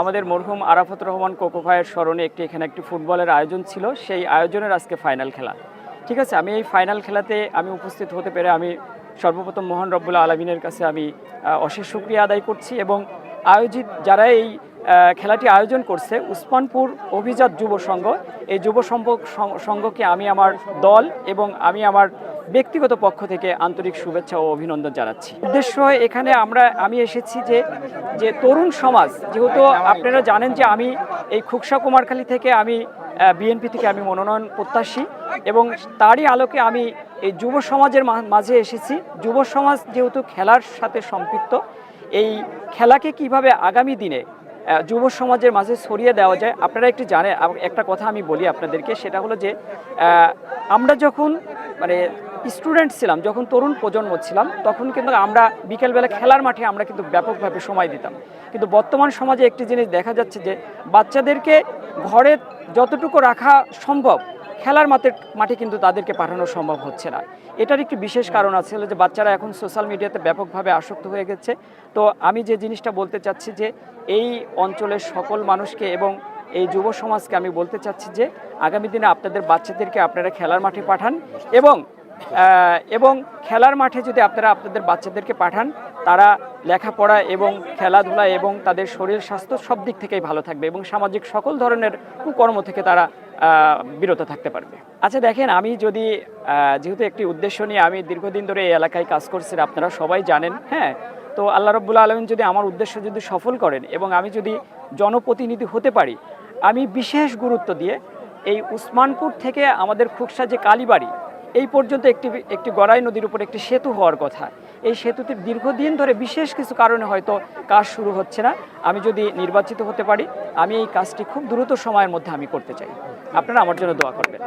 আমাদের মরহুম আরাফত রহমান কোকো ভাইয়ের স্মরণে একটি এখানে একটি ফুটবলের আয়োজন ছিল, সেই আয়োজনের আজকে ফাইনাল খেলা। ঠিক আছে, আমি এই ফাইনাল খেলাতে আমি উপস্থিত হতে পেরে আমি সর্বপ্রথম মোহন রব্বুল্লা আলমিনের কাছে আমি অশেষ শুক্রিয়া আদায় করছি এবং আয়োজিত যারা এই খেলাটি আয়োজন করছে উসমানপুর অভিজাত যুব সংঘ। এই যুব সংঘকে আমি আমার দল এবং আমি আমার ব্যক্তিগত পক্ষ থেকে আন্তরিক শুভেচ্ছা ও অভিনন্দন জানাচ্ছি। উদ্দেশ্য এখানে আমরা, আমি এসেছি যে যে তরুণ সমাজ, যেহেতু আপনারা জানেন যে আমি এই খুকসা কুমারখালী থেকে আমি বিএনপি থেকে আমি মনোনয়ন প্রত্যাশী এবং তারই আলোকে আমি এই যুব সমাজের মাঝে এসেছি। যুব সমাজ যেহেতু খেলার সাথে সম্পৃক্ত, এই খেলাকে কীভাবে আগামী দিনে যুব সমাজের মাঝে ছড়িয়ে দেওয়া যায়। আপনারা একটু জানে একটা কথা আমি বলি আপনাদেরকে, সেটা হলো যে আমরা যখন মানে স্টুডেন্ট ছিলাম, যখন তরুণ প্রজন্ম ছিলাম, তখন কিন্তু আমরা বিকেলবেলা খেলার মাঠে আমরা কিন্তু ব্যাপকভাবে সময় দিতাম। কিন্তু বর্তমান সমাজে একটি জিনিস দেখা যাচ্ছে যে, বাচ্চাদেরকে ঘরে যতটুকু রাখা সম্ভব খেলার মাঠে মাঠে কিন্তু তাদেরকে পাঠানো সম্ভব হচ্ছে না। এটার একটি বিশেষ কারণ আছে যে বাচ্চারা এখন সোশ্যাল মিডিয়াতে ব্যাপকভাবে আসক্ত হয়ে গেছে। তো আমি যে জিনিসটা বলতে চাচ্ছি যে এই অঞ্চলের সকল মানুষকে এবং এই যুব সমাজকে আমি বলতে চাচ্ছি যে আগামী দিনে আপনাদের বাচ্চাদেরকে আপনারা খেলার মাঠে পাঠান এবং এবং খেলার মাঠে যদি আপনারা আপনাদের বাচ্চাদেরকে পাঠান, তারা লেখাপড়া এবং খেলাধুলা এবং তাদের শরীর স্বাস্থ্য সব দিক থেকেই ভালো থাকবে এবং সামাজিক সকল ধরনের কুকর্ম থেকে তারা বিরত থাকতে পারবে। আচ্ছা দেখেন, আমি যদি যেহেতু একটি উদ্দেশ্য নিয়ে আমি দীর্ঘদিন ধরে এই এলাকায় কাজ করছি, আপনারা সবাই জানেন হ্যাঁ? তো আল্লাহ রব্বুল্লা আলমিন যদি আমার উদ্দেশ্য যদি সফল করেন এবং আমি যদি জনপ্রতিনিধি হতে পারি, আমি বিশেষ গুরুত্ব দিয়ে এই উসমানপুর থেকে আমাদের খুকসা যে কালীবাড়ি এই পর্যন্ত একটি একটি গড়াই নদীর উপর একটি সেতু হওয়ার কথা। এই সেতুটি দীর্ঘদিন ধরে বিশেষ কিছু কারণে হয়তো কাজ শুরু হচ্ছে না। আমি যদি নির্বাচিত হতে পারি, আমি এই কাজটি খুব দ্রুত সময়ের মধ্যে আমি করতে চাই। আপনারা আমার জন্য দোয়া করবেন।